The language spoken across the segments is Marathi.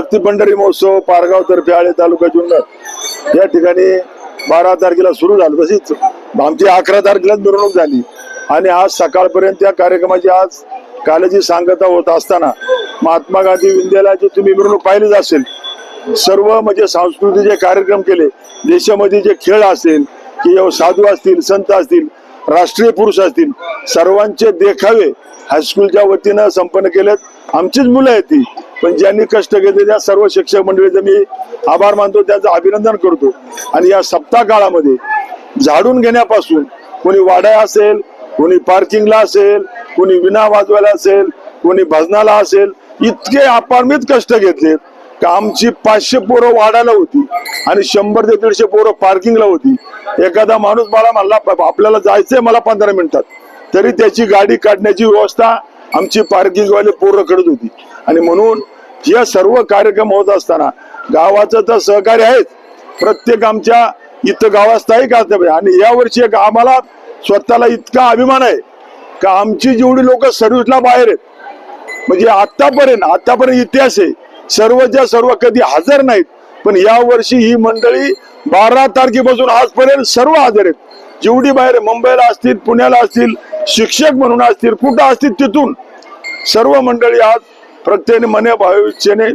भक्ती पंढरी महोत्सव पारगाव तर्फे आळे तालुका जुन्नर. या ठिकाणी बारा तारखेला सुरू झालं. तशीच आमची अकरा तारखेलाच मिरवणूक झाली. आणि आज सकाळपर्यंत या कार्यक्रमाची आज कालची सांगता होत असताना महात्मा गांधी विद्यालयाची तुम्ही मिरवणूक पाहिलीच असेल. सर्व म्हणजे सांस्कृतिक जे कार्यक्रम केले देशामध्ये जे खेळ असेल कि साधू असतील संत असतील राष्ट्रीय पुरुष असतील सर्वांचे देखावे हायस्कूलच्या वतीनं संपन्न केलेत. आमचीच मुलं आहेत ती. पण ज्यांनी कष्ट घेतले त्या सर्व शिक्षक मंडळीचे मी आभार मानतो त्याचं अभिनंदन करतो. आणि या सप्ताह काळामध्ये झाडून घेण्यापासून कोणी वाड्या असेल कोणी पार्किंगला असेल कोणी विना वाजवायला असेल कोणी भजनाला असेल इतके अपारमित कष्ट घेतलेत का आमची पाचशे पोरं वाढायला होती आणि शंभर ते दीडशे पोरं पार्किंगला होती. एखादा माणूस मला म्हणला आपल्याला जायचंय मला पंधरा मिनिटात. तरी त्याची गाडी काढण्याची व्यवस्था आमची पार्किंगवाले पोरं करत होती. आणि म्हणून या सर्व कार्यक्रम होत असताना गावाचं तर सहकार्य आहेच. प्रत्येक आमच्या इथं गावास्थायी कर्तव्य आणि यावर्षी एक आम्हाला स्वतःला इतका अभिमान आहे का आमची जेवढी लोक सर्व्हिसला बाहेर आहेत म्हणजे आतापर्यंत आतापर्यंत इतिहास आहे. सर्वच्या सर्व कधी हजर नाहीत पण या वर्षी ही मंडळी बारा तारखेपासून आजपर्यंत सर्व हजर आहेत. जेवढी बाहेर मुंबईला असतील पुण्याला असतील शिक्षक म्हणून असतील कुठं असतील तिथून सर्व मंडळी आज प्रत्येक मने भावे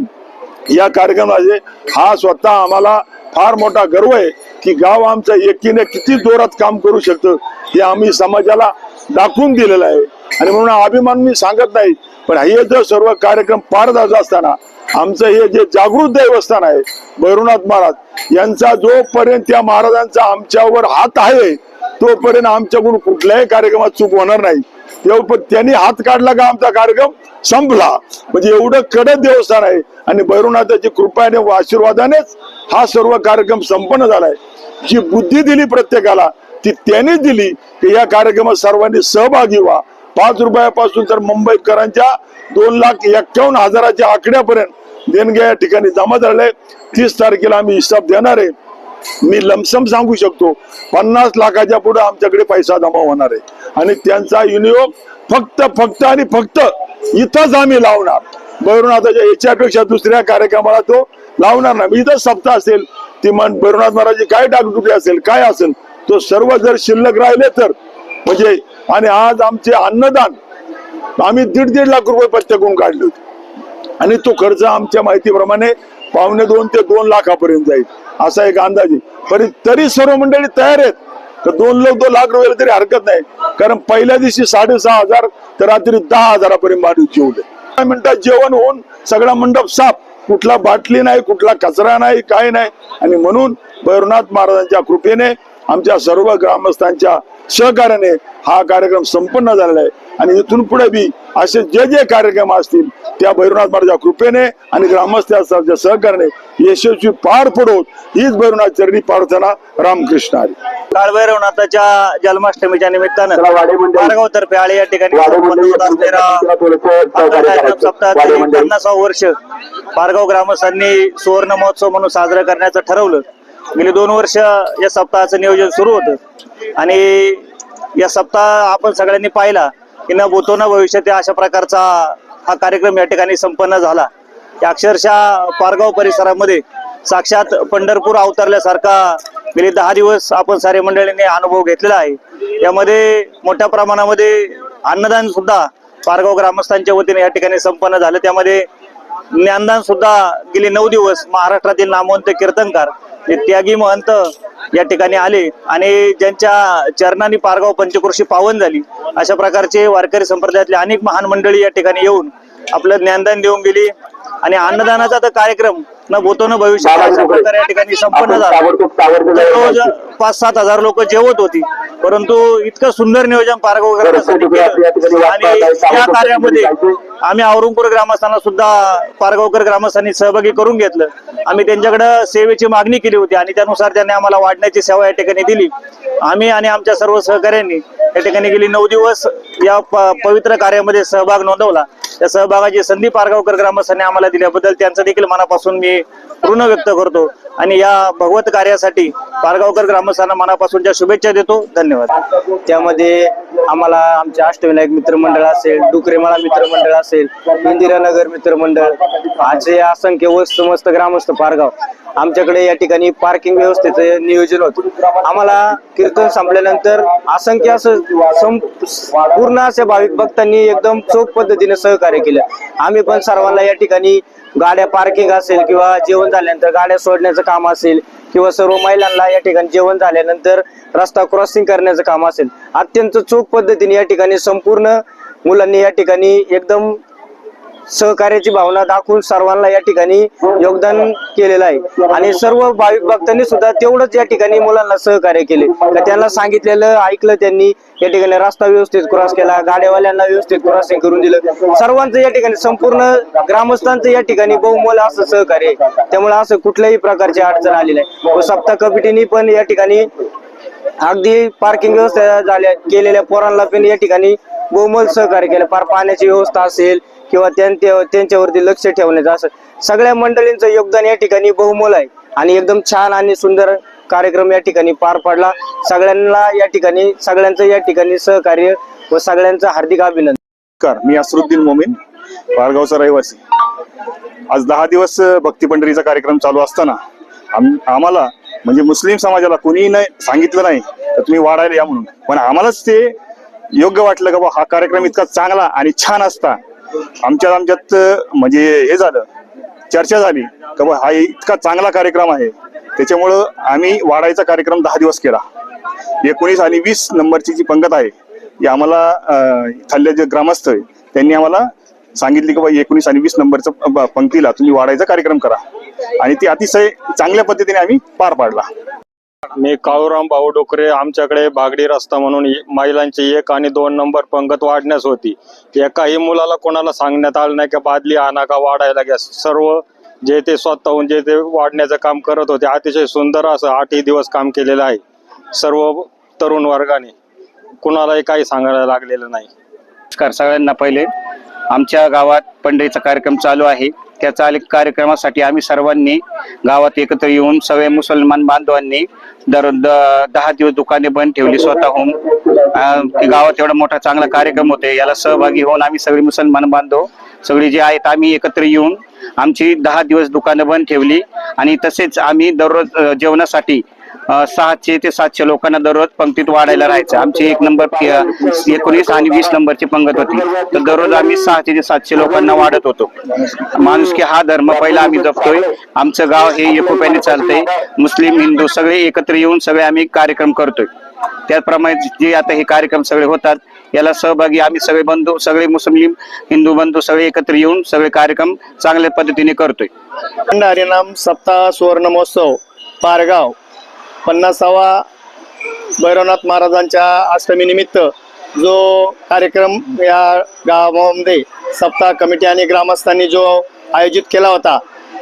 या कार्यक्रमाचे. हा स्वतः आम्हाला फार मोठा गर्व आहे की गाव आमच्या एकीने किती जोरात काम करू शकतं हे आम्ही समाजाला दाखवून दिलेलं आहे. आणि म्हणून अभिमान मी सांगत नाही पण हे जर सर्व कार्यक्रम पार जात असताना आमचं हे जे जागृत देवस्थान आहे भैरवनाथ महाराज यांचा जोपर्यंत त्या महाराजांचा आमच्यावर हात आहे तोपर्यंत आमच्याकडून कुठल्याही कार्यक्रमात चूक होणार नाही. तेव्हा त्यांनी हात काढला का आमचा कार्यक्रम? संपला. म्हणजे एवढं कडक देवस्थान आहे. आणि भैरवनाथाची कृपाने व आशीर्वादानेच हा सर्व कार्यक्रम संपन्न झालाय. जी बुद्धी दिली प्रत्येकाला ती त्यांनीच दिली की या कार्यक्रमात सर्वांनी सहभागी व्हा. पाच रुपयापासून तर मुंबईकरांच्या दोन लाख एक्कावन्न हजाराच्या आकड्यापर्यंत देणग्या या ठिकाणी जमा झाले तीस तारखेला आम्ही हिसाब देणार आहे. मी लमसम सांगू शकतो पन्नास लाखाच्या पुढे आमच्याकडे पैसा जमा होणार आहे. आणि त्यांचा विनियोग फक्त फक्त आणि फक्त इथंच आम्ही लावणार. भैरवनाथाच्या याच्यापेक्षा दुसऱ्या कार्यक्रमाला तो लावणार नाही. इथं सप्ताह असेल ती मन भैरवनाथ महाराजची काय डागडुटी असेल काय असेल तो सर्व जर शिल्लक राहिले तर म्हणजे आणि आज आमचे अन्नदान आम्ही दीड दीड लाख रुपये प्रत्येकून काढले होते. आणि तो खर्च आमच्या माहितीप्रमाणे पावणे दोन ते दोन लाखापर्यंत जाईल असा एक अंदाज आहे. पण तरी सर्व मंडळी तयार आहेत. तर दोन लोक दोन लाख रुपयाला तरी हरकत नाही. कारण पहिल्या दिवशी साडेसहा हजार तर रात्री दहा हजारापर्यंत माणूस जेवले. काय मिनिटात जेवण होऊन सगळा मंडप साफ. कुठला बाटली नाही कुठला कचरा नाही काय नाही. आणि म्हणून भैरवनाथ महाराजांच्या कृपेने आमच्या सर्व ग्रामस्थांच्या सहकार्याने हा कार्यक्रम संपन्न झालेला आहे. आणि इथून पुढे बी असे जे जे कार्यक्रम असतील त्या भैरवनाथ महाराजांच्या कृपेने आणि ग्रामस्थांच्या सहकार्याने यशस्वी पार पडोत हीच भैरवनाथ चरणी प्रार्थना रामकृष्ण हरी. काळभैरवनाथाच्या जन्माष्टमीच्या निमित्तानं पारगाव तर्फे आळे या ठिकाणी सप्ताहाचे पन्नासावं वर्ष पारगाव ग्रामस्थांनी सुवर्ण महोत्सव म्हणून साजरा करण्याचं ठरवलं. गेली दोन वर्ष या सप्ताहाचं नियोजन सुरू होतं. आणि या सप्ताह आपण सगळ्यांनी पाहिला. की न भूतो न भविष्यात अशा प्रकारचा हा कार्यक्रम या ठिकाणी संपन्न झाला. अक्षरशः पारगाव परिसरामध्ये साक्षात पंढरपूर अवतरल्यासारखा गेले दहा दिवस आपण सारे मंडळींनी अनुभव घेतलेला आहे. यामध्ये मोठ्या प्रमाणामध्ये अन्नदान सुद्धा पारगाव ग्रामस्थांच्या वतीने या ठिकाणी संपन्न झालं. त्यामध्ये ज्ञानदान सुद्धा गेले नऊ दिवस महाराष्ट्रातील नामवंत कीर्तनकार त्यागी महंत या ठिकाणी आले आणि ज्यांच्या चरणाने पारगाव पंचकृषी पावन झाली अशा प्रकारचे वारकरी संप्रदायातले अनेक महान मंडळी या ठिकाणी येऊन आपलं ज्ञानदान देऊन गेली. आणि अन्नदानाचा तर कार्यक्रम न भूतो न भविष्य अशा प्रकारे या ठिकाणी संपन्न झाला. पाच सात हजार लोक जेवत होती. परंतु इतकं सुंदर नियोजन पारगाव ग्रामस्थांनी केलं आणि या कार्यामध्ये आम्ही औरंगपूर ग्रामस्थांना सुद्धा पारगावकर ग्रामस्थांनी सहभागी करून घेतलं. आम्ही त्यांच्याकडे सेवेची मागणी केली होती आणि त्यानुसार त्यांनी आम्हाला वाढण्याची सेवा या ठिकाणी दिली. आम्ही आणि आमच्या सर्व सहकाऱ्यांनी या ठिकाणी गेली नऊ दिवस या पवित्र कार्यामध्ये सहभाग नोंदवला. त्या सहभागाची संधी पारगावकर ग्रामस्थांनी आम्हाला दिल्याबद्दल त्यांचं देखील मनापासून मी ऋण व्यक्त करतो. आणि या भगवत कार्यासाठी पारगावकर ग्रामस्थांना मनापासूनच्या शुभेच्छा देतो. धन्यवाद. त्यामध्ये आम्हाला आमचे अष्टविनायक मित्रमंडळ असेल डुकरेमाळा मित्रमंडळ असेल इंदिरानगर मित्रमंडळ असे असंख्य वस्त मस्त ग्रामस्थ पारगाव. आमच्याकडे या ठिकाणी पार्किंग व्यवस्थेचं नियोजन होतं. आम्हाला कीर्तन संपल्यानंतर असंख्य असं पूर्ण अशा भाविक भक्तांनी एकदम चोख पद्धतीने सहकार्य केलं. आम्ही पण सर्वांना या ठिकाणी गाड्या पार्किंग असेल किंवा जेवण झाल्यानंतर गाड्या सोडण्याचं काम असेल किंवा सर्व महिलांना या ठिकाणी जेवण झाल्यानंतर रस्ता क्रॉसिंग करण्याचं काम असेल अत्यंत चोख पद्धतीने या ठिकाणी संपूर्ण मुलांनी या ठिकाणी एकदम सहकार्याची भावना दाखवून सर्वांना या ठिकाणी योगदान केलेलं आहे. आणि सर्व भाविक भक्तांनी सुद्धा तेवढंच या ठिकाणी मुलांना सहकार्य केले. त्यांना सांगितलेलं ऐकलं त्यांनी या ठिकाणी रस्ता व्यवस्थित क्रॉस केला गाड्यावाल्यांना व्यवस्थित क्रॉसिंग करून दिलं. सर्वांचं या ठिकाणी संपूर्ण ग्रामस्थांचं या ठिकाणी बहुमोल असं सहकार्य आहे. त्यामुळे असं कुठल्याही प्रकारची अडचण आलेली आहे सप्ताह कमिटीनी पण या ठिकाणी अगदी पार्किंग व्यवस्था झाल्या केलेल्या पोरांना पण या ठिकाणी बहुमोल सहकार्य केलं. फार पाण्याची व्यवस्था असेल किंवा त्यांच्या त्यांच्यावरती लक्ष ठेवण्याचं असं. सगळ्या मंडळींचं योगदान या ठिकाणी बहुमोल आहे. आणि एकदम छान आणि सुंदर कार्यक्रम या ठिकाणी पार पडला. सगळ्यांना या ठिकाणी सगळ्यांचं या ठिकाणी सहकार्य व सगळ्यांचं हार्दिक अभिनंदन. मी असरुद्दीन मोमीन पारगावचा रहिवासी. आज दहा दिवस भक्ती पंढरीचा कार्यक्रम चालू असताना आम्हाला म्हणजे मुस्लिम समाजाला कोणीही नाही सांगितलं नाही तर तुम्ही वाढायला या म्हणून. पण आम्हालाच ते योग्य वाटलं का बा हा कार्यक्रम इतका चांगला आणि छान असता. आमच्यात आमच्यात म्हणजे हे झालं चर्चा झाली का बा हा इतका चांगला कार्यक्रम आहे. त्याच्यामुळं आम्ही वाढायचा कार्यक्रम दहा दिवस केला. एकोणीस आणि वीस नंबरची जी पंगत आहे ही आम्हाला खाल्ले इथले जे ग्रामस्थ आहे त्यांनी आम्हाला सांगितले की बाई एकोणीस आणि वीस नंबरचा पंक्तीला तुम्ही वाढायचा कार्यक्रम करा. आणि ती अतिशय चांगल्या पद्धतीने आम्ही पार पाडला. मी काळूराम भाऊ डोकरे आमच्याकडे बागडी रस्ता म्हणून महिलांची एक आणि दोन नंबर पंगत वाढण्यास होती. एकाही मुलाला कोणाला सांगण्यात आलं नाही की बादली आणा का वाढायला घ्या. सर्व जे ते स्वतःहून जे ते वाढण्याचं काम करत होते अतिशय सुंदर असं आठही दिवस काम केलेलं आहे. सर्व तरुण वर्गाने कुणालाही काही सांगायला लागलेलं नाही. नमस्कार सगळ्यांना पहिले. आमच्या गावात पंढरीचा कार्यक्रम चालू आहे. त्या चालू कार्यक्रमासाठी आम्ही सर्वांनी गावात एकत्र येऊन सगळे मुसलमान बांधवांनी दर द- दहा दिवस दुकाने बंद ठेवली स्वतःहून. गावात एवढा मोठा चांगला कार्यक्रम होते याला सहभागी होऊन आम्ही सगळे मुसलमान बांधव सगळे जे आहेत आम्ही एकत्र येऊन आमची दहा दिवस दुकानं बंद ठेवली. आणि तसेच आम्ही दररोज जेवणासाठी सहाशे ते सातशे लोकांना दररोज पंक्तीत वाढायला राहायचं. आमची एक नंबर एकोणीस आणि वीस नंबरची पंगत होती. तर दररोज आम्ही सहाशे ते सातशे लोकांना वाढत होतो. माणूस की हा धर्म पहिला आम्ही जपतोय. आमचं गाव हे एकोप्याने चालतंय. मुस्लिम हिंदू सगळे एकत्र येऊन सगळे आम्ही कार्यक्रम करतोय. त्याचप्रमाणे जे आता हे कार्यक्रम सगळे होतात याला सहभागी आम्ही सगळे बंधू सगळे मुस्लिम हिंदू बंधू सगळे एकत्र येऊन सगळे कार्यक्रम चांगल्या पद्धतीने करतोय. हरिनाम सप्ताह सुवर्ण महोत्सव पारगाव. पन्नासावा भैरवनाथ महाराजांच्या अष्टमी निमित्त जो कार्यक्रम या गावामध्ये सप्ताह कमिटी आणि ग्रामस्थांनी जो आयोजित केला होता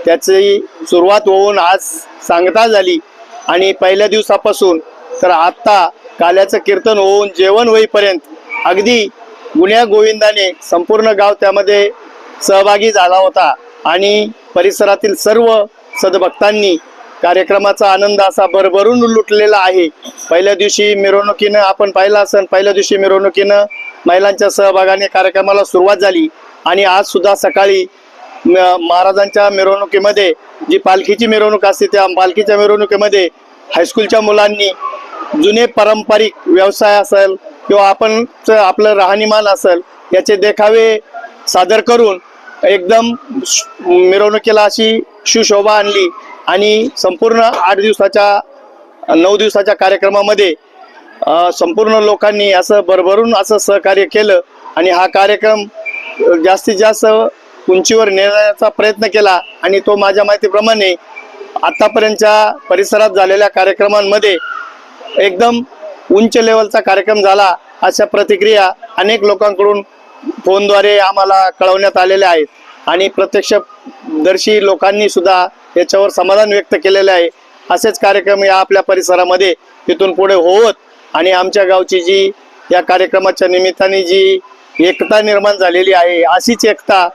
त्याची सुरुवात होऊन आज सांगता झाली. आणि पहिल्या दिवसापासून तर आत्ता काल्याचं कीर्तन होऊन जेवण होईपर्यंत अगदी गुन्ह्या गोविंदाने संपूर्ण गाव त्यामध्ये सहभागी झाला होता. आणि परिसरातील सर्व सदभक्तांनी कार्यक्रमाचा आनंद असा भरभरून लुटलेला आहे. पहिल्या दिवशी मिरवणुकीनं आपण पाहिलं असेल पहिल्या दिवशी मिरवणुकीनं महिलांच्या सहभागाने कार्यक्रमाला सुरुवात झाली. आणि आज सुद्धा सकाळी म- महाराजांच्या मिरवणुकीमध्ये जी पालखीची मिरवणूक असते त्या पालखीच्या मिरवणुकीमध्ये हायस्कूलच्या मुलांनी जुने पारंपरिक व्यवसाय असेल किंवा आपण आपलं राहणीमान असेल याचे देखावे सादर करून एकदम श- मिरवणुकीला अशी सुशोभा आणली. आणि संपूर्ण आठ दिवसाच्या नऊ दिवसाच्या कार्यक्रमामध्ये संपूर्ण लोकांनी असं भरभरून असं सहकार्य केलं आणि हा कार्यक्रम जास्तीत जास्त उंचीवर नेण्याचा प्रयत्न केला आणि तो माझ्या माहितीप्रमाणे आत्तापर्यंतच्या परिसरात झालेल्या कार्यक्रमांमध्ये एकदम उंच लेवलचा कार्यक्रम झाला अशा प्रतिक्रिया अनेक लोकांकडून फोनद्वारे आम्हाला कळवण्यात आलेल्या आहेत. आणि प्रत्यक्षदर्शी लोकांनी सुद्धा याच्यावर समाधान व्यक्त केलेले आहे. असेच कार्यक्रम या आपल्या परिसरामध्ये तिथून पुढे होत आणि आमच्या गावची जी या कार्यक्रमाच्या निमित्ताने जी एकता निर्माण झालेली आहे अशीच एकता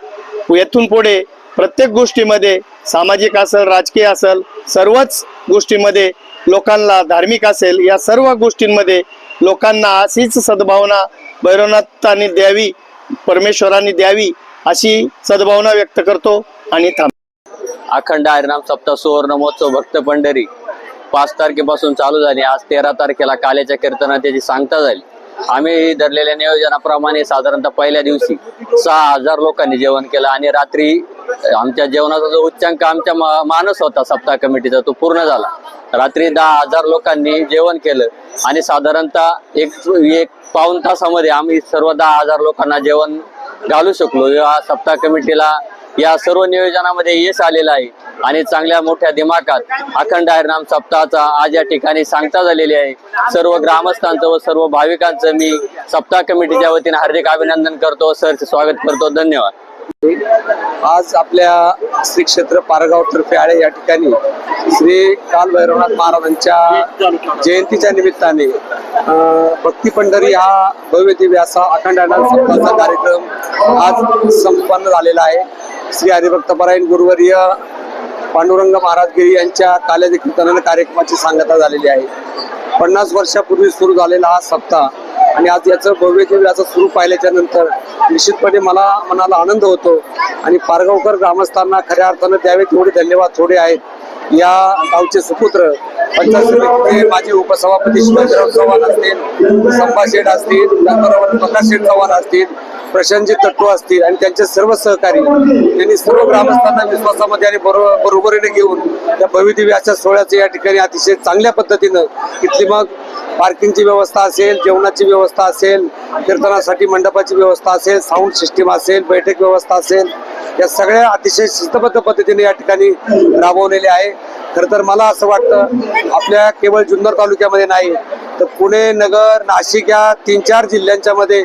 येथून पुढे प्रत्येक गोष्टीमध्ये सामाजिक असेल राजकीय असेल सर्वच गोष्टीमध्ये लोकांना धार्मिक असेल या सर्व गोष्टींमध्ये लोकांना अशीच सद्भावना भैरवनाथांनी द्यावी परमेश्वरांनी द्यावी अशी सद्भावना व्यक्त करतो आणि थांब अखंड हरिनाम सप्ताह सुवर्ण महोत्सव भक्त पंढरी. पाच तारखेपासून चालू झाली. आज तेरा तारखेला काल्याच्या कीर्तनात त्याची सांगता झाली. आम्ही धरलेल्या नियोजनाप्रमाणे साधारणतः पहिल्या दिवशी सहा हजार लोकांनी जेवण केलं आणि रात्री आमच्या जेवणाचा जो उच्चांक आमच्या मा- मानस होता सप्ताह कमिटीचा तो पूर्ण झाला. रात्री दहा हजार लोकांनी जेवण केलं आणि साधारणतः एक एक पाऊन तासामध्ये आम्ही सर्व दहा हजार लोकांना जेवण घालू शकलो. या सप्ताह कमिटीला या सर्व नियोजनामध्ये यश आलेलं आहे आणि चांगल्या मोठ्या दिमाखात अखंड हरिनाम सप्ताहाचा आज या ठिकाणी सांगता झालेली आहे. सर्व ग्रामस्थांचं व सर्व भाविकांचं मी सप्ताह कमिटीच्या वतीने हार्दिक अभिनंदन करतो. सरचे स्वागत करतो. धन्यवाद. आज आपल्या श्री क्षेत्र पारगाव तर्फे आळे या ठिकाणी श्री काल भैरवनाथ महाराजांच्या जयंतीच्या निमित्ताने भक्ती पंढरी हा भव्य दिव्य असा अखंड हरिनाम सप्ताहाचा कार्यक्रम आज संपन्न झालेला आहे. श्री हरिभक्तपरायण गुरुवर्य पांडुरंग महाराजगिरी यांच्या काल्यादी कीर्तनाने कार्यक्रमाची सांगता झालेली आहे. पन्नास वर्षापूर्वी सुरू झालेला हा सप्ताह आणि आज याचं भव्य दिव्य असं सुरू पाहिल्याच्या नंतर निश्चितपणे मला मनाला आनंद होतो आणि पारगावकर ग्रामस्थांना खऱ्या अर्थानं द्यावे तेवढे धन्यवाद थोडे आहेत. या गावचे सुपुत्र पंचायत समितीचे माझे उपसभापती शिवाजीराव चव्हाण असतील संभाशेठ असतील प्रकाश शेठ चव्हाण असतील प्रशांतजी तत्व असतील आणि त्यांचे सर्व सहकारी त्यांनी सर्व ग्रामस्थांना विश्वासामध्ये आणि बरो- बरोबरीने घेऊन त्या भव्यदिव्य अशा सोहळ्याचं या ठिकाणी अतिशय चांगल्या पद्धतीनं इथली मग पार्किंगची व्यवस्था असेल जेवणाची व्यवस्था असेल कीर्तनासाठी मंडपाची व्यवस्था असेल साऊंड सिस्टीम असेल बैठक व्यवस्था असेल या सगळ्या अतिशय शिस्तबद्ध पद्धतीने या ठिकाणी राबवलेले आहे. खरं तर मला असं वाटतं आपल्या केवळ जुन्नर तालुक्यामध्ये नाही तर पुणे नगर नाशिक या तीन चार जिल्ह्यांच्या मध्ये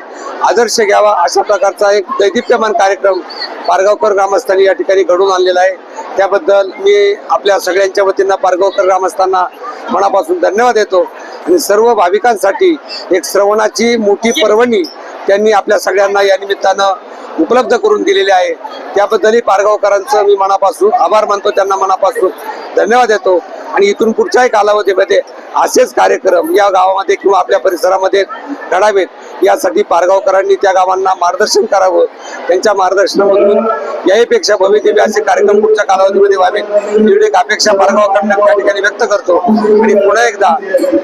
आदर्श घ्यावा अशा प्रकारचा एक दैदिप्यमान कार्यक्रम पारगावकर ग्रामस्थांनी या ठिकाणी घडून आणलेला आहे. त्याबद्दल मी आपल्या सगळ्यांच्या वतीनं पारगावकर ग्रामस्थांना मनापासून धन्यवाद देतो. आणि सर्व भाविकांसाठी एक श्रवणाची मोठी पर्वणी त्यांनी आपल्या सगळ्यांना या निमित्तानं उपलब्ध करून दिलेले आहे. त्याबद्दलही पारगावकरांचं मी मनापासून आभार मानतो त्यांना मनापासून धन्यवाद देतो. आणि इथून पुढच्याही कालावधीमध्ये असेच कार्यक्रम या गावामध्ये किंवा आपल्या परिसरामध्ये घडावेत. यासाठी पारगावकरांनी त्या गावांना मार्गदर्शन करावं त्यांच्या मार्गदर्शनामधून याहीपेक्षा भवितव्य असे कार्यक्रम पुढच्या कालावधीमध्ये व्हावेत. एवढी एक अपेक्षा पारगावकरांना त्या ठिकाणी व्यक्त करतो. आणि पुन्हा एकदा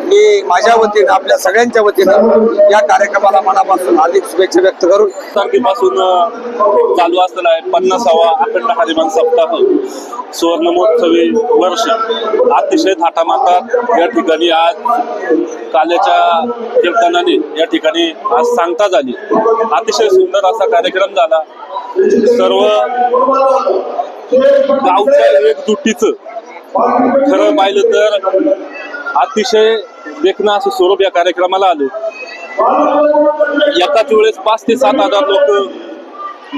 मी माझ्या वतीनं आपल्या सगळ्यांच्या वतीनं या कार्यक्रमाला मनापासून हार्दिक शुभेच्छा व्यक्त करून तारखेपासून चालू असलेला आहे पन्नासावा अखंड हरिमान सप्ताह सुवर्णमहोत्सवी वर्ष. अतिशय थाटामाटात या ठिकाणी आज काल्याच्या कीर्तनाने या ठिकाणी आज सांगता झाली. अतिशय सुंदर असा कार्यक्रम झाला. सर्व गावच्या एकजुटीचं खरं पाहिलं तर अतिशय देखणं असं स्वरूप या कार्यक्रमाला आलं. एकाच वेळेस पाच ते सात हजार लोक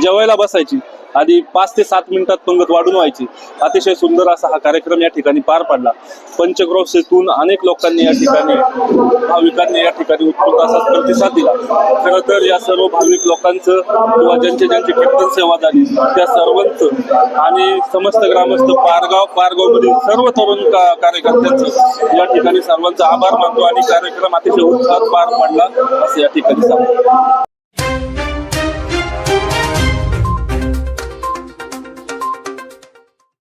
जेवायला बसायची. आणि पाच ते सात मिनिटात पंगत वाढून व्हायची. अतिशय सुंदर असा हा कार्यक्रम या ठिकाणी पार पडला. पंचक्रोशेतून अनेक लोकांनी या ठिकाणी भाविकांनी या ठिकाणी उत्स्फूर्त असा प्रतिसाद दिला. खरं तर या सर्व भाविक लोकांचं किंवा ज्यांची ज्यांची कीर्तन सेवा झाली त्या सर्वांचं आणि समस्त ग्रामस्थ पारगाव पारगावमधील सर्व तरुण का- कार्यकर्त्यांचं या ठिकाणी सर्वांचा आभार मानतो आणि कार्यक्रम अतिशय उत्साहात पार पडला असं या ठिकाणी सांगतो.